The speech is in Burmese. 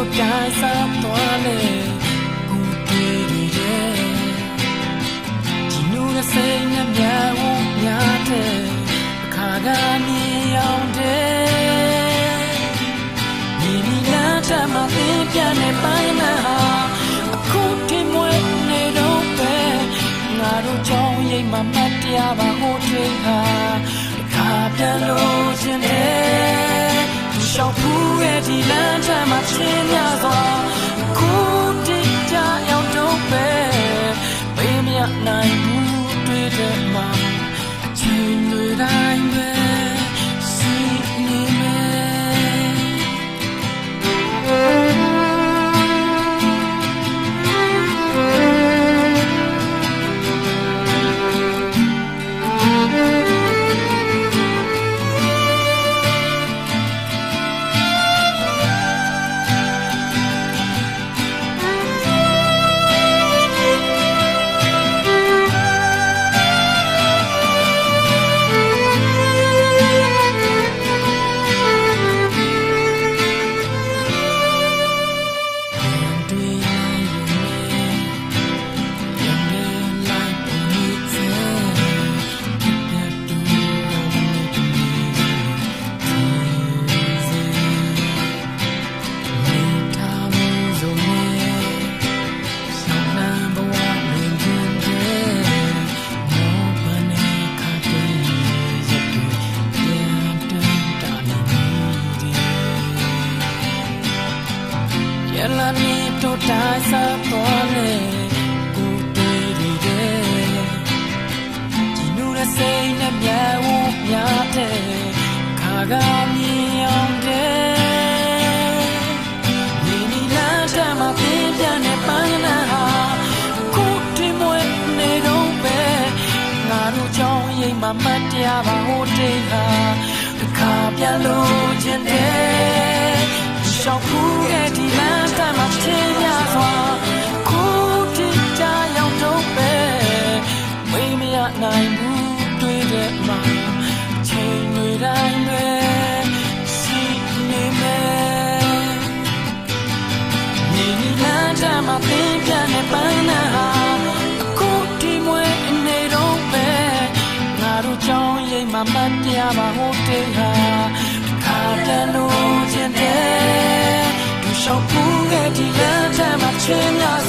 တို့ပြိုင်စားသွားလေကိုတွေ့ရတဲ့ဒီနူရစိတ်နဲ့မြောင်းများတဲ့အခါကမြင်အောင်တဲ့ဒီဒီလမ်းတမသိပြန်နေပိုင်းမှာအခုထိမွေးနေတော့ပဲငါတို့ကြောင်းရိပ်မှာမတ် ရှောက်ဖူးရဲ့ဒီလမ်းတမချင်းများစွာ နေတော့တိုင်းစားပေါ်လေကိုတွေ့ရတဲ့ဒီနူရစိတ်နဲ့မြေဝမြတဲ့ခါကမြင်အောင်တဲ့ဒီနီလာတမပြင်းပြနေပန်းနာဟာကိုတင်မွေးနေတော့ပဲငါတို့ကြောင့်ရိမ်မမတ်တရားပါဟိုတိတ်ဟာတစ်ခါပြန်လို့ခြင်းတဲ့ ရှောက်ဖူးရဲ့ဒီလမ်းတမ်းမှာချင်းများစွာကိုတိကြရောက်တော့ပဲဝေးမရနိုင်ဘူးတွေ့တဲ့မှာချိန်တွေတိုင်းပဲစီနေမယ်ဒီလမ်းတမ်းမှာပြင်းပြနေပန်းနာအခုဒီမွေနေတော့ပဲငါတို့ကြောင်းရိမ်မှာမတ်တရားပါဟိုတေးဟာ ခါပြန်လို့ခြင်းတဲ့သူရှောက်ဖူးရဲ့ဒီလမ်းတမ်းမှာချင်းများ